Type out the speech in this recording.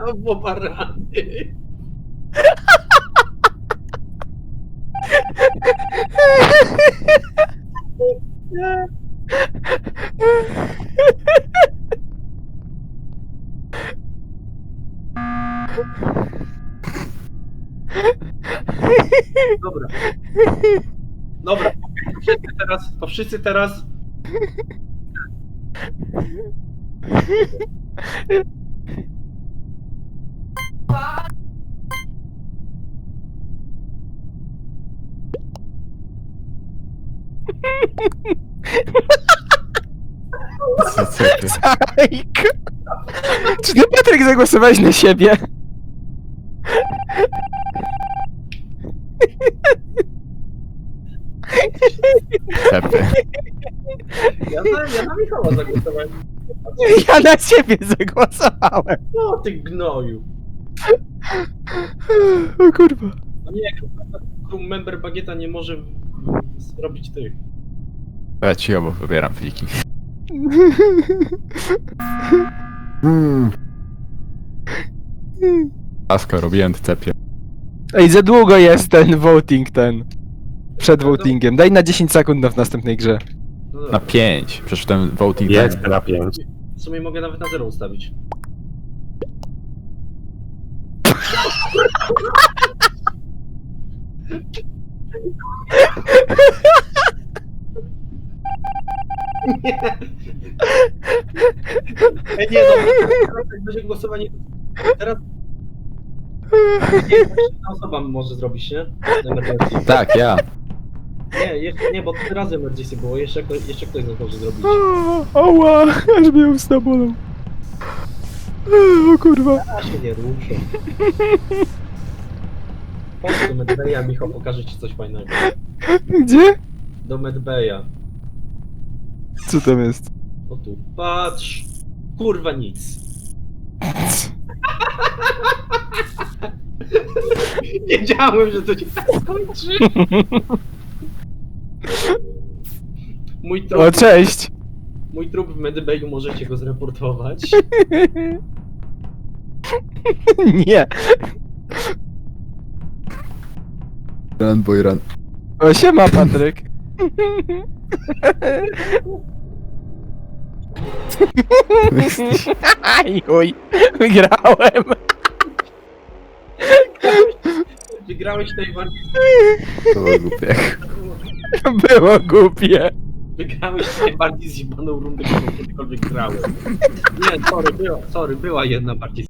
Brawo, barany. Dobra. Dobra, wszyscy teraz, to wszyscy teraz. Co, co ty? Sajk! Czy ty, Patryk, zagłosowałeś na siebie? Cepy. Ja na, ja na Michała zagłosowałem. Ja na siebie zagłosowałem. No ty gnoju. O kurwa. No nie, crew member Bagieta nie może zrobić tych. Ja ci obo wybieram pliki. Hmm. Asko, robiłem cepie. Ej, za długo jest ten voting, ten. Przed votingiem. Daj na 10 sekund na w następnej grze. No Na dobra. 5. Przecież ten voting... Jest na pięć. W sumie mogę nawet na zero ustawić. Ej, nie, dobra, teraz jak będzie głosowanie, teraz nie, jedna osoba może zrobić, nie? Emergency. Tak, ja. Nie, jeszcze, nie, bo trzy razy emergency było, jeszcze, ktoś- jeszcze ktoś może zrobić. O, Oła, aż mnie usta bolą. O kurwa. Ja się nie ruszę. Chodź do Medbeja, Michał, pokażę ci coś fajnego. Gdzie? Do Medbeja. Co tam jest? O tu, patrz. Kurwa nic. Wiedziałem, że to się tak skończy. Mój trup, O, cześć. mój trup w Medbeju możecie go zreportować. Nie. Run boy run. O, siema, Patryk. Aj, chuj. Wygrałem. Wygrałeś najbardziej. Było głupie. Było głupie. Wygrałeś najbardziej zjebaną rundę, którą kiedykolwiek grałem. Nie, sorry, była, sorry, była jedna bardziej